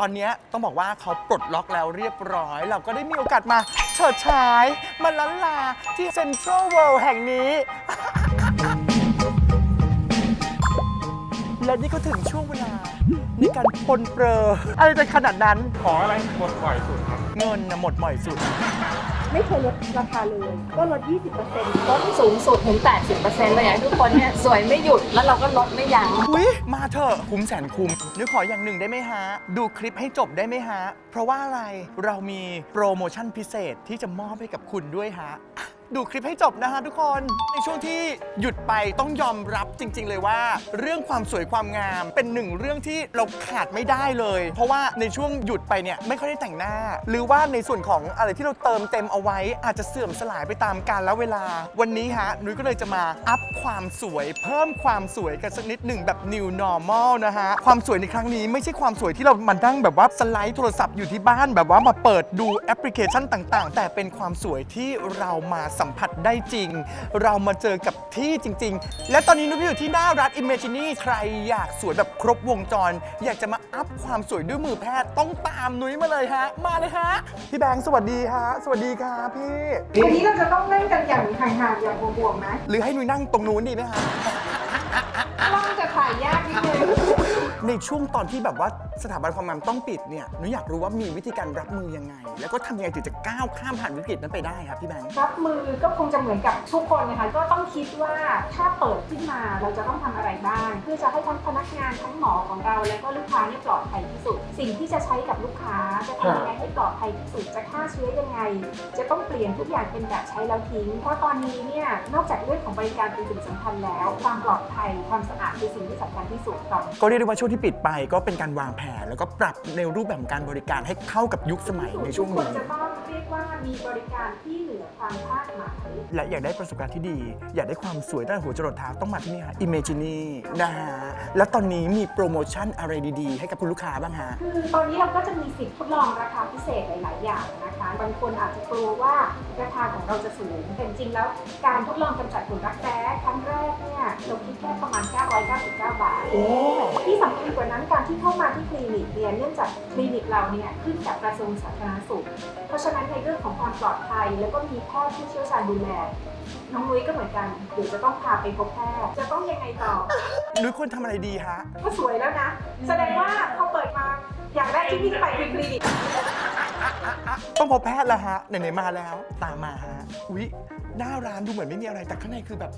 ตอนเนี้ยต้องบอกว่าเขาปลดล็อกแล้วเรียบร้อย เราก็ได้มีโอกาสมาเฉิดฉาย มาล้นลาที่เซ็นทรัลเวิลด์แห่งนี้ และนี่ก็ถึงช่วงเวลา ในการปนเปรออะไรจะขนาดนั้น ขออะไรหมดบ่อยสุดครับ เงินนะหมดบ่อยสุด ไม่เคยลดราคาเลย ก็ลด 20%ลดสูงสุดถึง 80%เลยอยากให้ทุกคนเนี่ยสวยไม่หยุดแล้วเราก็ลดไม่ยั้งอุ้ยมาเถอะคุ้มแสนคุ้มนึกขออย่างหนึ่งได้ไหมฮะ ดูคลิปให้จบได้ไหมฮะ เพราะว่าอะไรเรามีโปรโมชั่นพิเศษที่จะมอบให้กับคุณด้วยฮะ ดูคลิปให้จบนะฮะทุกคน ในช่วงที่หยุดไปต้องยอมรับจริง ๆ เลยว่า เรื่องความสวยความงาม เป็นหนึ่งเรื่องที่เราขาดไม่ได้เลย เพราะว่าในช่วงหยุดไปเนี่ยไม่ค่อยได้แต่งหน้า หรือว่าในส่วนของอะไรที่เราเติมเต็มเอาไว้ อาจจะเสื่อมสลายไปตามกาลและเวลา วันนี้ฮะนุ้ยก็เลยจะมาอัพความสวย เพิ่มความสวยกันสักนิดหนึ่งแบบ new normal นะฮะความสวยในครั้งนี้ไม่ใช่ความสวยที่เรามานั่งแบบว่าสไลด์โทรศัพท์อยู่ที่บ้านแบบว่ามาเปิดดูแอปพลิเคชันต่าง ๆ แต่เป็นความสวยที่เรามาสมผัสได้จริง เรามาเจอกับที่จริง ๆ และตอนนี้นุ้ยอยู่ที่หน้าร้าน Imagine ใครอยากสวยแบบครบวงจร อยากจะมาอัพความสวยด้วยมือแพทย์ต้องตามนุ้ยมาเลยฮะ มาเลยฮะ พี่แบงค์สวัสดีฮะ สวัสดีครับพี่ วันนี้เราจะต้องเล่นกันอย่างห่างๆอย่างบวกๆไหมหรือให้นุ้ยนั่งตรงนู้นดีไหมฮะกล้องจะถ่ายยากนิดนึง ในช่วงตอนที่แบบว่า สถาบันความงามต้องปิดเนี่ยหนูอยากรู้ว่ามีวิธีการรับมือยังไง แล้วก็ทำยังไงถึงจะก้าวข้ามผ่านวิกฤตนั้นไปได้ครับพี่แบงค์ รับมือก็คงจะเหมือนกับทุกคนนะคะก็ต้องคิดว่าถ้าเปิดขึ้นมาเราจะต้องทำอะไรบ้าง เพื่อจะให้ทั้งพนักงานทั้งหมอของเรา และก็ลูกค้านี่ปลอดภัยที่สุด สิ่งที่จะใช้กับลูกค้าจะทำยังไงให้ปลอดภัยที่สุดจะฆ่าเชื้อยังไง จะต้องเปลี่ยนทุกอย่างเป็นแบบใช้แล้วทิ้ง เพราะตอนนี้เนี่ยนอกจากเรื่องของบริการเป็นสิ่งสำคัญแล้ว ความปลอดภัยความสะอาดคือสิ่งที่สำคัญที่สุดก่อนก็เรียกได้ว่าช่วงที่ปิดไปก็เป็นการวางแผนแล้วก็ปรับในรูปแบบของการบริการให้เข้ากับยุคสมัยในช่วงทุกคนนี้จะต้องเรียกว่ามีบริการที่เหนือความคาดหมาย และอยากได้ประสบการณ์ที่ดี อยากได้ความสวยตั้งแต่หัวจรดเท้าต้องมาที่นี่ฮะ Imagine นะฮะ แล้วตอนนี้มีโปรโมชั่นอะไรดีๆ ให้กับคุณลูกค้าบ้างฮะ คือตอนนี้เราก็จะมีสิทธิ์ทดลองราคาพิเศษหลาย ๆ อย่างนะคะ บางคนอาจจะกลัวว่าราคาของเราจะสูง แต่จริงๆแล้วการทดลองกำจัดฝุ่นรักแร้ครั้งแรกเนี่ยเราคิดแค่ประมาณ 999 บาทโอ้ที่สำคัญกว่า นั้นการที่เข้ามาที่คลินิกเนี่ยเนื่องจากคลินิกเราเนี่ยขึ้นกับกระทรวงสาธารณสุข เพราะฉะนั้นในเรื่องของความปลอดภัย แล้วก็มีแพทย์ผู้เชี่ยวชาญดูแลน้องนุ้ยก็เหมือนกันเดี๋ยวจะต้องพาไปพบแพทย์จะต้องยังไงต่อนุ้ยควรทำอะไรดีฮะก็สวยแล้วนะ แสดงว่าพอเปิดมาอย่างแรกที่วิ่งไปคือคลินิกต้องพบแพทย์แล้วฮะไหนๆมาแล้ว ตามมาฮะอุ๊ยหน้าร้านดูเหมือนไม่มีอะไรแต่ข้างในคือแบบ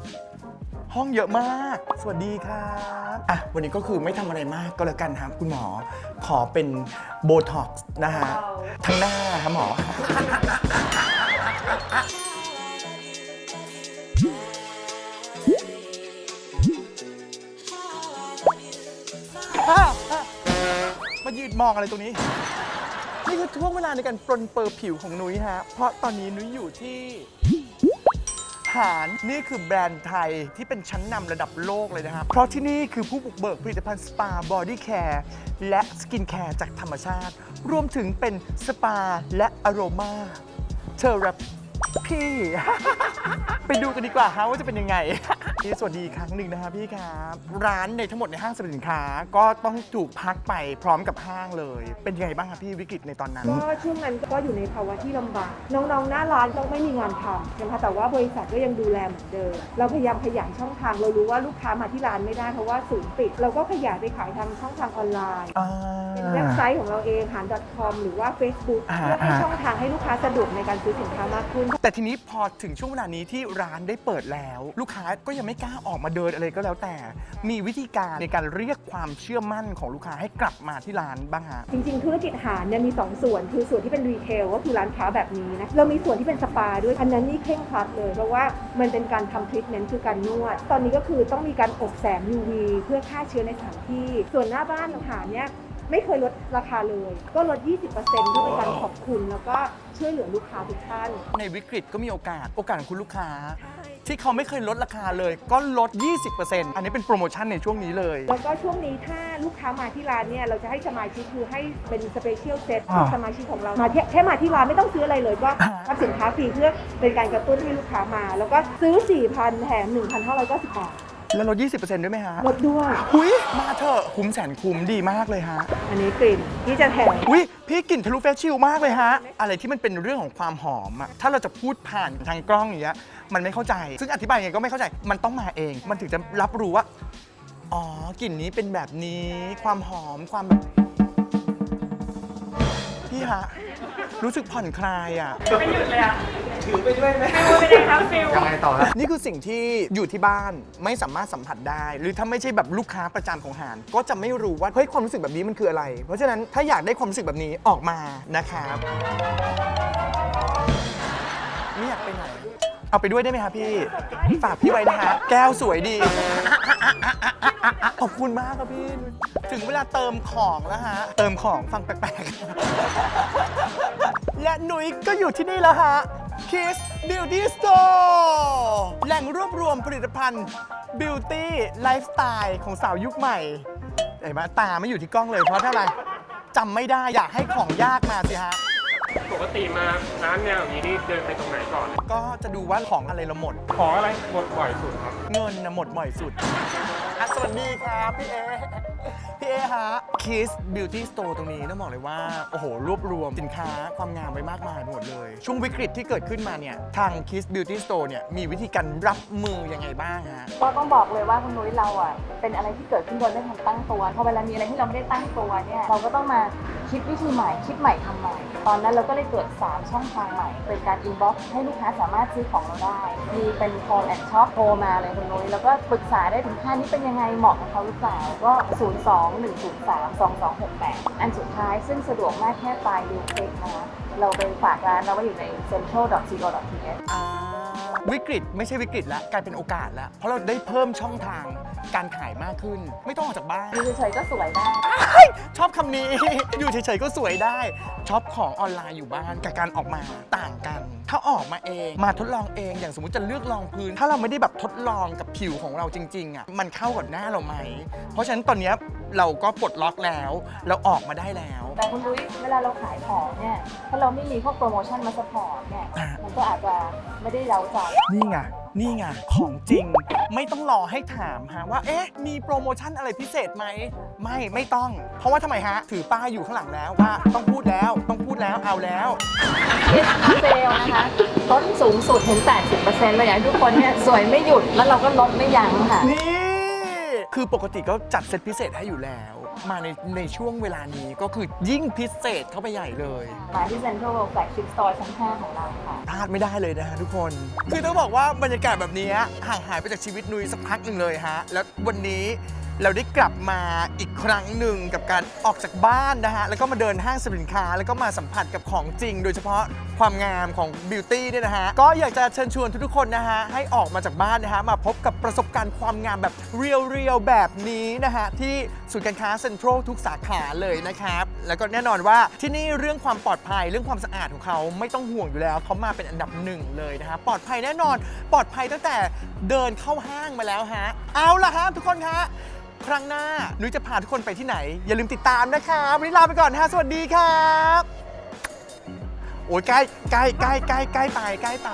ห้องเยอะมาก สวัสดีครับ อะ วันนี้ก็คือไม่ทำอะไรมากก็แล้วกันครับคุณหมอ ขอเป็นโบท็อกซ์นะฮะ ทั้งหน้าครับหมอ มายืนมองอะไรตรงนี้ นี่คือช่วงเวลาในการปรนเปอร์ผิวของนุ้ยฮะ เพราะตอนนี้นุ้ยอยู่ที่ หารนี่คือแบรนด์ไทยที่เป็นชั้นนำระดับโลกเลยนะครับ เพราะที่นี่คือผู้บุกเบิกผลิตภัณฑ์สปาบอดี้แคร์และสกินแคร์จากธรรมชาติ รวมถึงเป็นสปาและอโรมาเทอราพี่ไปดูกันดีกว่าฮะว่าจะเป็นยังไง สวัสดีอีกครั้งหนึ่งนะครับพี่ครับร้านในทั้งหมดในห้างสรรพสินค้า ก็ต้องถูกพักไปพร้อมกับห้างเลย เป็นยังไงบ้างครับพี่วิกฤตในตอนนั้น ก็ช่วงนั้นก็อยู่ในภาวะที่ลำบากน้องๆหน้าร้านต้องไม่มีงานทำนะคะแต่ว่าบริษัทก็ยังดูแลเหมือนเดิมเราพยายามขยายช่องทางเรารู้ว่าลูกค้ามาที่ร้านไม่ได้เพราะว่าศูนย์ปิด เราก็ขยายไปขายทางช่องทางออนไลน์ อ่า เป็นเว็บไซต์ของเราเองหาร .com หรือว่า Facebook อ่า เพื่อให้ช่องทางให้ลูกค้าสะดวกในการซื้อสินค้ามากขึ้น แต่ทีนี้พอถึงช่วงเวลานี้ที่ร้านได้เปิดแล้ว ลูกค้าก็ยังไม่กล้าออกมาเดินอะไรก็แล้วแต่ มีวิธีการในการเรียกความเชื่อมั่นของลูกค้าให้กลับมาที่ร้านบ้างฮะจริงๆ ธุรกิจอาหารเนี่ยมี 2 ส่วน คือส่วนที่เป็นรีเทลก็คือร้านค้าแบบนี้นะเรามีส่วนที่เป็นสปาด้วยอันนั้นนี่เคร่งครัดเลยเพราะว่ามันเป็นการทำทรีทเมนต์คือการนวด ตอนนี้ก็คือต้องมีการอบแสง UV เพื่อฆ่าเชื้อในสถานที่ ส่วนหน้าบ้านอาหารเนี่ยไม่เคยลดราคาเลย ก็ลด 20%เพื่อเป็นการขอบคุณแล้วก็ช่วยเหลือลูกค้าทุกท่าน ในวิกฤตก็มีโอกาส โอกาสของคุณลูกค้า ที่เขาไม่เคยลดราคาเลย ก็ลด 20%อันนี้เป็นโปรโมชั่นในช่วงนี้เลย แล้วก็ช่วงนี้ถ้าลูกค้ามาที่ร้านเนี่ยเราจะให้สมาชิกคือให้เป็นสเปเชียลเซตอ่าสมาชิกของเรามาแค่แค่มาที่ร้านไม่ต้องซื้ออะไรเลยก็อ่า รับสินค้าฟรีเพื่อเป็นการกระตุ้นให้ลูกค้ามา แล้วก็ซื้อ 4,000แถม1,590บาทแล้วลด 20%ด้วยไหมฮะลดด้วย หุยมาเถอะคุ้มแสนคุ้มดีมากเลยฮะ อันนี้กลิ่นที่จะแถม อุ้ยพี่กลิ่นทะลุเฟชชิลมากเลยฮะ อะไรที่มันเป็นเรื่องของความหอมอะถ้าเราจะพูดผ่านทางกล้องอย่างเงี้ย มันไม่เข้าใจ ซึ่งอธิบายยังไงก็ไม่เข้าใจ มันต้องมาเอง มันถึงจะรับรู้ว่า อ๋อกลิ่นนี้เป็นแบบนี้ ความหอม ความแบบพี่ฮะ รู้สึกผ่อนคลายอะ ไม่หยุดเลยอะถือไปด้วยไหมไม่ได้ครับฟิลยังไงต่อฮะนี่คือสิ่งที่อยู่ที่บ้านไม่สามารถสัมผัสได้ หรือถ้าไม่ใช่แบบลูกค้าประจำของหานก็จะไม่รู้ว่าเฮ้ยความรู้สึกแบบนี้มันคืออะไร เพราะฉะนั้นถ้าอยากได้ความรู้สึกแบบนี้ออกมานะครับไม่อยากไปไหน เอาไปด้วยได้ไหมครับพี่ ฝากพี่ไว้นะฮะ แก้วสวยดี ขอบคุณมากครับพี่ ถึงเวลาเติมของแล้วฮะ เติมของฟังแปลกๆ และหนุยก็อยู่ที่นี่แล้วฮะ Kiss Beauty Store แหล่งรวบรวมผลิตภัณฑ์ Beauty Lifestyle ของสาวยุคใหม่เห็นไหมตาไม่อยู่ที่กล้องเลยเพราะถ้าอะไรจำไม่ได้อยากให้ของยากมาสิฮะ ปกติมาร้านแนวอย่างนี้นี่เดินไปตรงไหนก่อน ก็จะดูว่าของอะไรเราหมด ของอะไรหมดบ่อยสุดครับ เงินนะหมดบ่อยสุดอะสวัสดีครับพี่เอ พี่เอฮะ Kiss Beauty Store ตรงนี้ต้องบอกเลยว่า โอ้โห รวบรวมสินค้าความงามไว้มากมายหมดเลย ช่วงวิกฤตที่เกิดขึ้นมาเนี่ย ทาง Kiss Beauty Store เนี่ย มีวิธีการรับมือยังไงบ้างฮะ ก็ต้องบอกเลยว่าคุณนุ้ยเราอะ เป็นอะไรที่เกิดขึ้นโดยไม่ทันตั้งตัว พอเวลามีอะไรที่เราไม่ได้ตั้งตัวเนี่ย เราก็ต้องมา คิดวิธีใหม่คิดใหม่ทำใหม่ ตอนนั้นเราก็เลยเกิด 3 ช่องทางใหม่ เป็นการ inbox ให้ลูกค้าสามารถซื้อของเราได้ มีเป็น call and shop โทรมาเลยคุณนุ้ยแล้วก็ปรึกษาได้ถึงค่านี้เป็นยังไงเหมาะกับเขาหรือเปล่า ก็ 0 2 1 0 3 2 2 6 8 อันสุดท้ายซึ่งสะดวกมากแค่ปลายดิวเซ็กนะคะเราไปฝากร้านเราไว้อยู่ใน central.co.th อ่า วิกฤตไม่ใช่วิกฤตแล้วกลายเป็นโอกาสแล้ว เพราะเราได้เพิ่มช่องทางการขายมากขึ้น ไม่ต้องออกจากบ้าน อยู่เฉยๆก็สวยได้ชอบคำนี้ อยู่เฉยๆก็สวยได้ช็อปของออนไลน์อยู่บ้านกับการออกมาต่างกัน ถ้าออกมาเองมาทดลองเองอย่างสมมติจะเลือกลองพื้น ถ้าเราไม่ได้แบบทดลองกับผิวของเราจริงๆอะมันเข้ากับหน้าเราไหม เพราะฉะนั้นตอนเนี้ย เราก็ปลดล็อกแล้ว เราออกมาได้แล้ว แต่คุณลุยเวลาเราขายของเนี่ยถ้าเราไม่มีพวกโปรโมชั่นมาสปอร์ตเนี่ยอ่ามันก็อาจจะไม่ได้เร้าใจนี่ไง นี่ไง ของจริง ไม่ต้องรอให้ถามฮะว่า เอ๊ะ มีโปรโมชั่นอะไรพิเศษไหม ไม่ ไม่ต้อง เพราะว่าทำไมฮะ ถือป้ายอยู่ข้างหลังแล้วว่า ต้องพูดแล้ว ต้องพูดแล้ว เอาแล้ว เซลนะคะลดสูงสุดถึง 80%เลยอยากให้ทุกคนเนี่ยสวยไม่หยุดแล้วเราก็ลดไม่ยั้งค่ะ นี่ คือปกติก็จัดเซตพิเศษให้อยู่แล้ว มาในในช่วงเวลานี้ก็คือยิ่งพิเศษเข้าไปใหญ่เลย มาที่ Central World Flagship Store ชั้น 5 ของเราค่ะ พลาดไม่ได้เลยนะฮะทุกคน คือต้องบอกว่าบรรยากาศแบบนี้ห่างหายไปจากชีวิตนุยสักพักหนึ่งเลยฮะ แล้ววันนี้ เราได้กลับมาอีกครั้งหนึ่งกับการออกจากบ้านนะฮะ แล้วก็มาเดินห้างสินค้า แล้วก็มาสัมผัสกับของจริง โดยเฉพาะความงามของบิวตี้เนี่ยนะฮะ ก็อยากจะเชิญชวนทุกๆคนนะฮะ ให้ออกมาจากบ้านนะฮะ มาพบกับประสบการณ์ความงามแบบเรียวๆแบบนี้นะฮะ ที่ศูนย์การค้าเซ็นทรัลทุกสาขาเลยนะครับ แล้วก็แน่นอนว่าที่นี่เรื่องความปลอดภัยเรื่องความสะอาดของเขาไม่ต้องห่วงอยู่แล้วเขามาเป็นอันดับหนึ่งเลยนะฮะปลอดภัยแน่นอนปลอดภัยตั้งแต่เดินเข้าห้างมาแล้วฮะเอาละฮะทุกคนฮะ ครั้งหน้านุ้ยจะพาทุกคนไปที่ไหน อย่าลืมติดตามนะครับวันนี้ลาไปก่อนฮะสวัสดีครับ โอ้ยใกล้ใกล้ใกล้ใกล้ใกล้ไปใกล้ไป